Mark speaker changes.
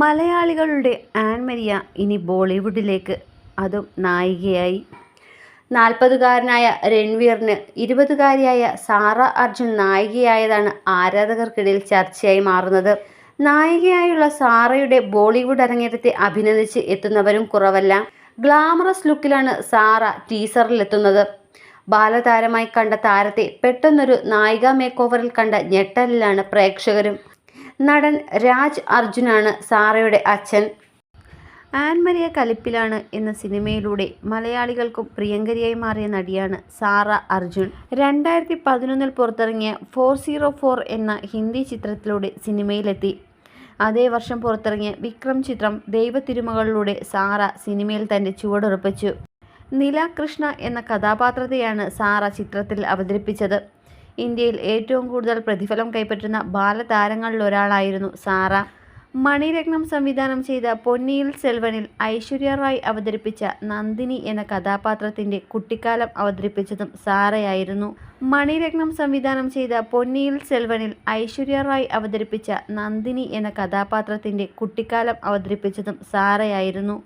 Speaker 1: മലയാളികളുടെ ആൻമരിയ ഇനി ബോളിവുഡിലേക്ക്. അതും നായികയായി. നാൽപ്പതുകാരനായ രൺവീറിന് ഇരുപതുകാരിയായ സാറ അർജുൻ നായികയായതാണ് ആരാധകർക്കിടയിൽ ചർച്ചയായി മാറുന്നത്. നായികയായുള്ള സാറയുടെ ബോളിവുഡ് അരങ്ങേറ്റത്തെ അഭിനന്ദിച്ച് എത്തുന്നവരും കുറവല്ല. Glamorous ലുക്കിലാണ് Sara ടീസറിലെത്തുന്നത്. ബാലതാരമായി കണ്ട താരത്തെ പെട്ടെന്നൊരു നായിക മേക്കോവറിൽ കണ്ട ഞെട്ടലിലാണ് പ്രേക്ഷകരും. നടൻ രാജ് അർജുനാണ് സാറയുടെ അച്ഛൻ. ആൻമരിയ കലിപ്പിലാണ് എന്ന സിനിമയിലൂടെ മലയാളികൾക്കും പ്രിയങ്കരിയായി മാറിയ നടിയാണ് സാറ അർജുൻ. രണ്ടായിരത്തി പതിനൊന്നിൽ പുറത്തിറങ്ങിയ ഫോർ സീറോ ഫോർ എന്ന ഹിന്ദി ചിത്രത്തിലൂടെ സിനിമയിലെത്തി. അതേ വർഷം പുറത്തിറങ്ങിയ വിക്രം ചിത്രം ദൈവത്തിരുമകളിലൂടെ സാറ സിനിമയിൽ തന്റെ ചുവടുറപ്പിച്ചു. നില കൃഷ്ണ എന്ന കഥാപാത്രത്തെയാണ് സാറ ചിത്രത്തിൽ അവതരിപ്പിച്ചത്. ഇന്ത്യയിൽ ഏറ്റവും കൂടുതൽ പ്രതിഫലം കൈപ്പറ്റുന്ന ബാലതാരങ്ങളിലൊരാളായിരുന്നു സാറ. മണിരത്നം സംവിധാനം ചെയ്ത പൊന്നിയിൽ സെൽവനിൽ ഐശ്വര്യ റായ് അവതരിപ്പിച്ച നന്ദിനി എന്ന കഥാപാത്രത്തിന്റെ കുട്ടിക്കാലം അവതരിപ്പിച്ചതും സാറയായിരുന്നു. മണിരത്നം സംവിധാനം ചെയ്ത പൊന്നിയിൽ സെൽവനിൽ ഐശ്വര്യ റായ് അവതരിപ്പിച്ച നന്ദിനി എന്ന കഥാപാത്രത്തിന്റെ കുട്ടിക്കാലം അവതരിപ്പിച്ചതും സാറയായിരുന്നു.